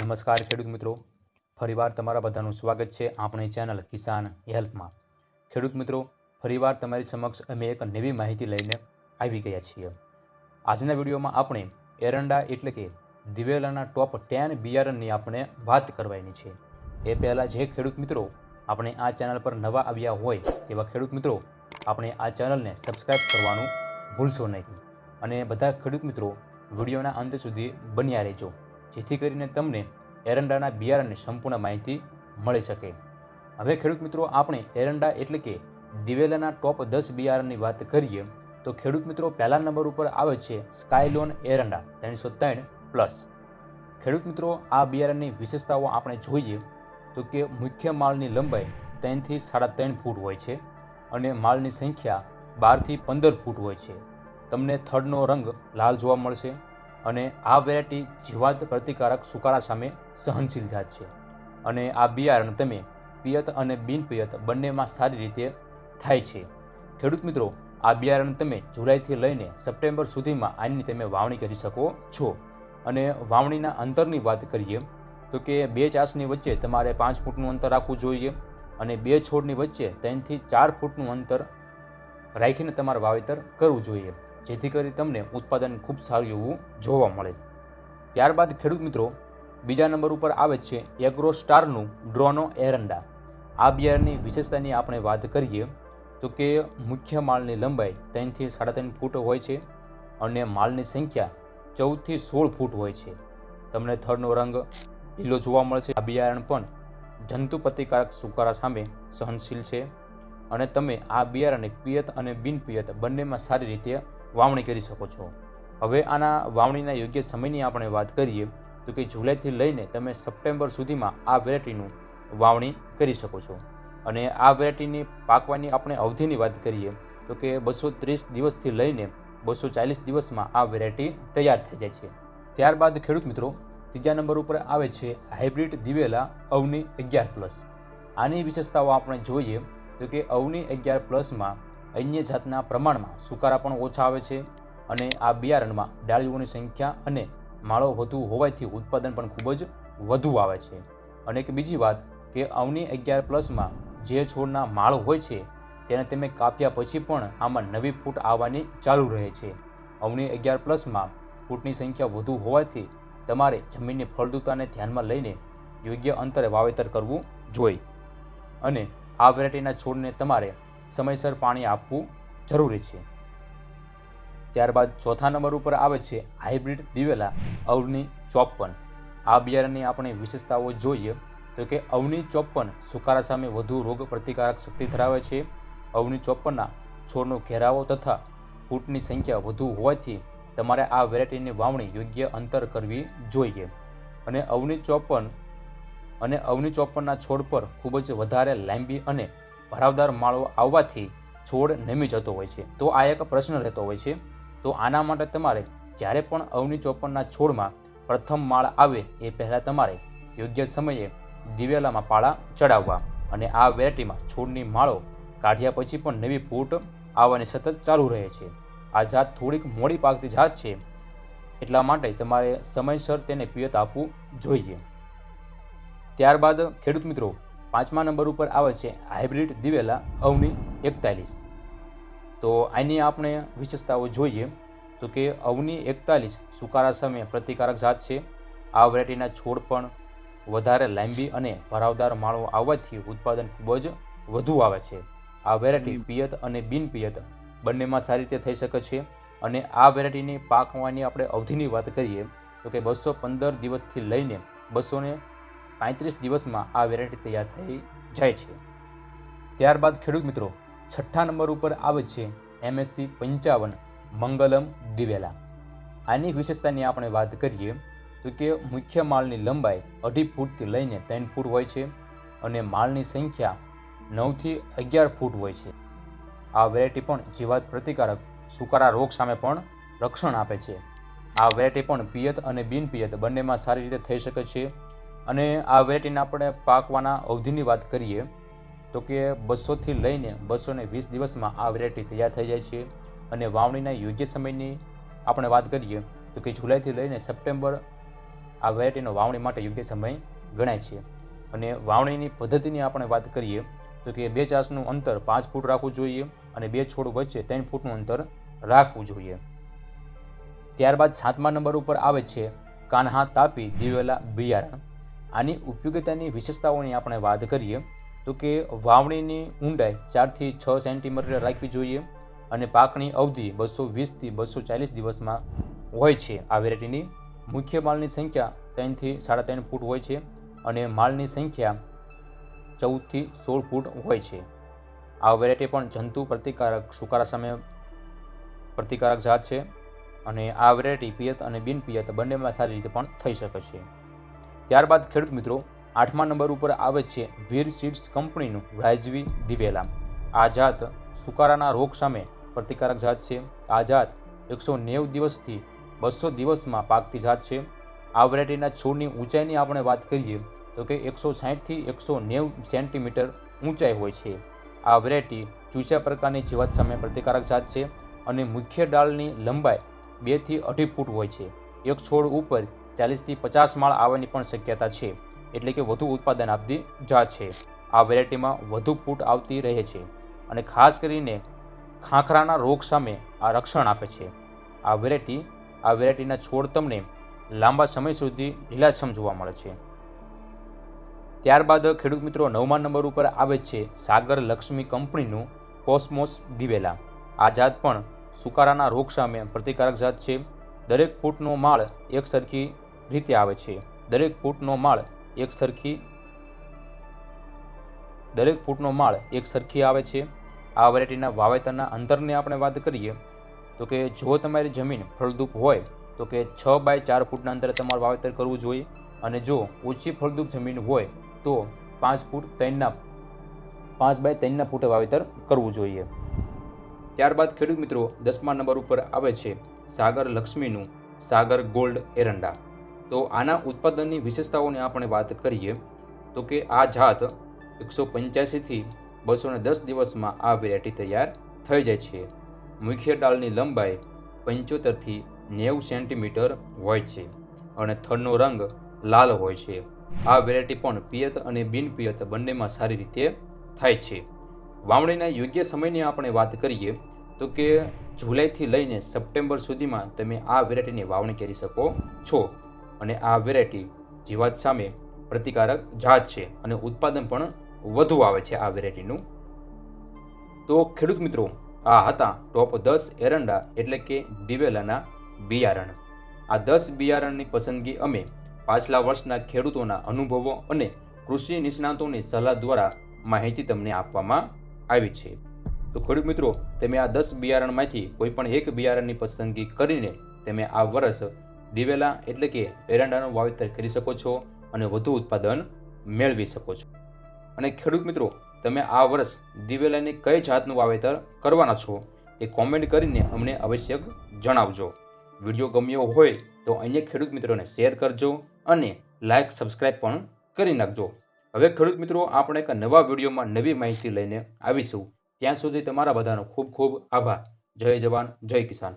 નમસ્કાર ખેડૂત મિત્રો. ફરીવાર તમારા બધાનું સ્વાગત છે આપણી ચેનલ કિસાન હેલ્પમાં ખેડૂત મિત્રો, ફરીવાર તમારી સમક્ષ અમે એક નવી માહિતી લઈને આવી ગયા છીએ. આજના વિડીયોમાં આપણે એરંડા એટલે કે દિવેલાના ટોપ ટેન બિયારણની આપણે વાત કરવાની છે. એ પહેલાં જે ખેડૂત મિત્રો આપણે આ ચેનલ પર નવા આવ્યા હોય તેવા ખેડૂત મિત્રો, આપણે આ ચેનલને સબસ્ક્રાઈબ કરવાનું ભૂલશો નહીં. અને બધા ખેડૂત મિત્રો વિડીયોના અંત સુધી બન્યા રહેજો. જેથી કરીને તમને એરંડાના બિયારણની સંપૂર્ણ માહિતી મળી શકે. હવે ખેડૂત મિત્રો, આપણે એરંડા એટલે કે દિવેલાના ટોપ દસ બિયારણની વાત કરીએ, તો ખેડૂત મિત્રો, પહેલા નંબર ઉપર આવે છે સ્કાયલોન એરંડા ત્રણસો ત્રણ પ્લસ ખેડૂત મિત્રો, આ બિયારણની વિશેષતાઓ આપણે જોઈએ, તો કે મુખ્ય માળની લંબાઈ ત્રણથી સાડા ત્રણ ફૂટ હોય છે અને માળની સંખ્યા બારથી પંદર ફૂટ હોય છે. તમને થડનો રંગ લાલ જોવા મળશે અને આ વેરાયટી જીવાત પ્રતિકારક સુકારા સામે સહનશીલ જાત છે. અને આ બિયારણ તમે પિયત અને બિનપિયત બંનેમાં સારી રીતે થાય છે. ખેડૂત મિત્રો, આ બિયારણ તમે જુલાઈથી લઈને સપ્ટેમ્બર સુધીમાં આની તમે વાવણી કરી શકો છો. અને વાવણીના અંતરની વાત કરીએ, તો કે બે ચાસની વચ્ચે તમારે પાંચ ફૂટનું અંતર રાખવું જોઈએ અને બે છોડની વચ્ચે ત્રણથી ચાર ફૂટનું અંતર રાખીને તમારે વાવેતર કરવું જોઈએ. જેથી કરી તમને ઉત્પાદન ખૂબ સારું એવું જોવા મળે. ત્યારબાદ ખેડૂત મિત્રો, બીજા નંબર ઉપર આવે છે એગ્રો સ્ટારનું ડ્રોનો એરંડા. આ બિયારણની વિશેષતાની આપણે વાત કરીએ, તો કે મુખ્ય માળની લંબાઈ ત્રણથી સાડા ત્રણ ફૂટ હોય છે અને માળની સંખ્યા ચૌદથી સોળ ફૂટ હોય છે. તમને થડનો રંગ લીલો જોવા મળશે. આ બિયારણ પણ જંતુ પ્રતિકારક સુકારા સામે સહનશીલ છે અને તમે આ બિયારણને પિયત અને બિનપિયત બંનેમાં સારી રીતે વાવણી કરી શકો છો. હવે આના વાવણીના યોગ્ય સમયની આપણે વાત કરીએ, તો કે જુલાઈથી લઈને તમે સપ્ટેમ્બર સુધીમાં આ વેરાયટીનું વાવણી કરી શકો છો. અને આ વેરાયટીની પાકવાની આપણે અવધિની વાત કરીએ, તો કે બસો ત્રીસ દિવસથી લઈને બસો ચાલીસ દિવસમાં આ વેરાયટી તૈયાર થઈ જાય છે. ત્યારબાદ ખેડૂત મિત્રો, ત્રીજા નંબર ઉપર આવે છે હાઇબ્રિડ દિવેલા અવની અગિયાર પ્લસ. આની વિશેષતાઓ આપણે જોઈએ, તો કે અવની અગિયાર પ્લસમાં અન્ય જાતના પ્રમાણમાં સુકારા પણ ઓછા આવે છે અને આ બિયારણમાં ડાળીઓની સંખ્યા અને માળો વધુ હોવાથી ઉત્પાદન પણ ખૂબ જ વધુ આવે છે. અને એક બીજી વાત કે અવની અગિયાર પ્લસમાં જે છોડના માળ હોય છે, તેને તમે કાપ્યા પછી પણ આમાં નવી ફૂટ આવવાની ચાલુ રહે છે. અવની અગિયાર પ્લસમાં ફૂટની સંખ્યા વધુ હોવાથી તમારે જમીનની ફળદ્રુપતાને ધ્યાનમાં લઈને યોગ્ય અંતરે વાવેતર કરવું જોઈએ. અને આ વેરાયટીના છોડને તમારે સમયસર પાણી આપવું જરૂરી છે. ત્યારબાદ ચોથા નંબર ઉપર આવે છે હાઇબ્રિડ દિવેલા અવની ચોપન આ બિયારણની આપણે વિશેષતાઓ જોઈએ તો કે અવની ચોપન સુકારા સામે વધુ રોગ પ્રતિકારક શક્તિ ધરાવે છે. અવની ચોપનના છોડનો ઘેરાવો તથા ફૂટની સંખ્યા વધુ હોવાથી તમારે આ વેરાયટીની વાવણી યોગ્ય અંતર કરવી જોઈએ. અને અવની ચોપન અને અવની ચોપનના છોડ પર ખૂબ જ વધારે લાંબી અને ભરાવદાર માળો આવવાથી છોડ નમી જતો હોય છે. તો આ એક પ્રશ્ન રહેતો હોય છે. તો આના માટે તમારે જ્યારે પણ અવની ચોપનના છોડમાં પ્રથમ માળ આવે એ પહેલાં તમારે યોગ્ય સમયે દિવેલામાં પાળા ચડાવવા અને આ વેરાયટીમાં છોડની માળો કાઢ્યા પછી પણ નવી ફૂટ આવવાની સતત ચાલુ રહે છે. આ જાત થોડીક મોડી પાકતી જાત છે. એટલા માટે તમારે સમયસર તેને પિયત આપવું જોઈએ. ત્યારબાદ ખેડૂત મિત્રો પાંચમા નંબર ઉપર આવે છે હાઇબ્રિડ દિવેલા અવની એકતાલીસ. તો આની આપણે વિશેષતાઓ જોઈએ તો કે અવની એકતાલીસ સુકારા સામે પ્રતિકારક જાત છે. આ વેરાયટીના છોડ પણ વધારે લાંબી અને ભરાવદાર માળો આવવાથી ઉત્પાદન ખૂબ જ વધુ આવે છે. આ વેરાયટી પિયત અને બિનપિયત બંનેમાં સારી રીતે થઈ શકે છે. અને આ વેરાયટીની પાકવાની આપણે અવધિની વાત કરીએ તો કે બસો પંદર દિવસથી લઈને બસો ને પાંત્રીસ દિવસમાં આ વેરાયટી તૈયાર થઈ જાય છે. ત્યારબાદ ખેડૂત મિત્રો, છઠ્ઠા નંબર ઉપર આવે છે એમએસસી પંચાવન, મંગલમ, દિવેલા. આની વિશેષતાની આપણે વાત કરીએ તો કે મુખ્ય માળની લંબાઈ અઢી ફૂટથી લઈને ત્રણ ફૂટ હોય છે અને માળની સંખ્યા નવથી અગિયાર ફૂટ હોય છે. આ વેરાયટી પણ જીવાત પ્રતિકારક સુકારા રોગ સામે પણ રક્ષણ આપે છે. આ વેરાયટી પણ પિયત અને બિનપિયત બંનેમાં સારી રીતે થઈ શકે છે અને આ વેરાયટીને આપણે પાકવાના અવધિની વાત કરીએ, તો કે બસોથી લઈને બસો ને વીસ દિવસમાં આ વેરાયટી તૈયાર થઈ જાય છે. અને વાવણીના યોગ્ય સમયની આપણે વાત કરીએ, તો કે જુલાઈથી લઈને સપ્ટેમ્બર આ વેરાયટીનો વાવણી માટે યોગ્ય સમય ગણાય છે. અને વાવણીની પદ્ધતિની આપણે વાત કરીએ, તો કે બે ચાસનું અંતર પાંચ ફૂટ રાખવું જોઈએ અને બે છોડ વચ્ચે ત્રણ ફૂટનું અંતર રાખવું જોઈએ. ત્યારબાદ સાતમા નંબર ઉપર આવે છે, કાન્હા તાપી દિવેલા બિયારણ. આની ઉપયોગિતાની વિશેષતાઓની આપણે વાત કરીએ, તો કે વાવણીની ઊંડાઈ ચારથી છ સેન્ટીમીટર રાખવી જોઈએ અને પાકની અવધિ બસો વીસથી બસો ચાલીસ દિવસમાં હોય છે. આ વેરાયટીની મુખ્ય માલની સંખ્યા ત્રણથી સાડા ત્રણ ફૂટ હોય છે અને માળની સંખ્યા ચૌદથી સોળ ફૂટ હોય છે. આ વેરાયટી પણ જંતુ પ્રતિકારક સુકારા સામે પ્રતિકારક જાત છે અને આ વેરાયટી પિયત અને બિનપિયત બંનેમાં સારી રીતે પણ થઈ શકે છે. ત્યારબાદ ખેડૂત મિત્રો, આઠમા નંબર ઉપર આવે છે વીર સીડ્સ કંપનીનું વાયઝવી દિવેલા. આ જાત સુકારાના રોગ સામે પ્રતિકારક જાત છે. આ જાત એકસો નેવું દિવસથી બસો દિવસમાં પાકતી જાત છે. આ વેરાયટીના છોડની ઊંચાઈની આપણે વાત કરીએ, તો કે એકસો સાહીઠથી એકસો નેવું સેન્ટીમીટર ઊંચાઈ હોય છે. આ વેરાયટી ચૂચા પ્રકારની જીવાત સામે પ્રતિકારક જાત છે અને મુખ્ય ડાળની લંબાઈ બેથી અઢી ફૂટ હોય છે. એક છોડ ઉપર ચાલીસથી પચાસ માળ આવવાની પણ શક્યતા છે. એટલે કે વધુ ઉત્પાદન આપતી જાત છે. આ વેરાયટીમાં વધુ ફૂટ આવતી રહે છે અને ખાસ કરીને ખાંખરાના રોગ સામે આ રક્ષણ આપે છે. આ વેરાયટી, આ વેરાયટીના છોડ તમને લાંબા સમય સુધી લીલાછમ જોવા મળે છે. ત્યારબાદ ખેડૂત મિત્રો નવમા નંબર ઉપર આવે છે સાગર લક્ષ્મી કંપનીનું કોસ્મોસ દિવેલા. આ જાત પણ સુકારાના રોગ સામે પ્રતિકારક જાત છે. દરેક ફૂટનો માળ એક સરખી રીતે આવે છે. દરેક ફૂટનો માળ એક સરખી દરેક ફૂટનો માળ એક સરખી આવે છે. આ વેરાયટીના વાવેતરના અંતરની આપણે વાત કરીએ, તો કે જો તમારી જમીન ફળદ્રુપ હોય, તો કે છ બાય ચાર ફૂટના અંતરે તમારે વાવેતર કરવું જોઈએ. અને જો ઓછી ફળદ્રુપ જમીન હોય, તો પાંચ ફૂટ ત્રણના પાંચ બાય ત્રણના ફૂટે વાવેતર કરવું જોઈએ. ત્યારબાદ ખેડૂત મિત્રો દસમા નંબર ઉપર આવે છે સાગર લક્ષ્મીનું સાગર ગોલ્ડ એરંડા. તો આના ઉત્પાદનની વિશેષતાઓની આપણે વાત કરીએ તો કે આ જાત એકસો પંચ્યાસીથી બસો ને દસ દિવસમાં આ વેરાયટી તૈયાર થઈ જાય છે. મુખ્ય ડાળની લંબાઈ પંચોતેરથી નેવું સેન્ટીમીટર હોય છે અને થડનો રંગ લાલ હોય છે. આ વેરાયટી પણ પિયત અને બિનપિયત બંનેમાં સારી રીતે થાય છે. વાવણીના યોગ્ય સમયની આપણે વાત કરીએ તો કે જુલાઈથી લઈને સપ્ટેમ્બર સુધીમાં તમે આ વેરાયટીની વાવણી કરી શકો છો. અને આ વેરાયટી જીવાત સામે પ્રતિકારક જાત છે અને ઉત્પાદન પણ વધુ આવે છે આ વેરાયટીનું તો ખેડૂત મિત્રો, આ હતા ટોપ દસ એરંડા એટલે કે દિવેલાના બિયારણ. આ દસ બિયારણની પસંદગી અમે પાછલા વર્ષના ખેડૂતોના અનુભવો અને કૃષિ નિષ્ણાતોની સલાહ દ્વારા માહિતી તમને આપવામાં આવી છે. તો ખેડૂત મિત્રો, તમે આ દસ બિયારણમાંથી કોઈ પણ એક બિયારણની પસંદગી કરીને તમે આ વર્ષ દિવેલા એટલે કે એરંડાનું વાવેતર કરી શકો છો અને વધુ ઉત્પાદન મેળવી શકો છો. અને ખેડૂત મિત્રો, તમે આ વર્ષ દિવેલાની કઈ જાતનું વાવેતર કરવાના છો એ કોમેન્ટ કરીને અમને અવશ્ય જણાવજો. વીડિયો ગમ્યો હોય તો અન્ય ખેડૂત મિત્રોને શેર કરજો અને લાઇક સબસ્ક્રાઇબ પણ કરી નાખજો. હવે ખેડૂત મિત્રો, આપણે એક નવા વિડીયોમાં નવી માહિતી લઈને આવીશું. ત્યાં સુધી તમારા બધાનો ખૂબ ખૂબ આભાર. જય જવાન, જય કિસાન.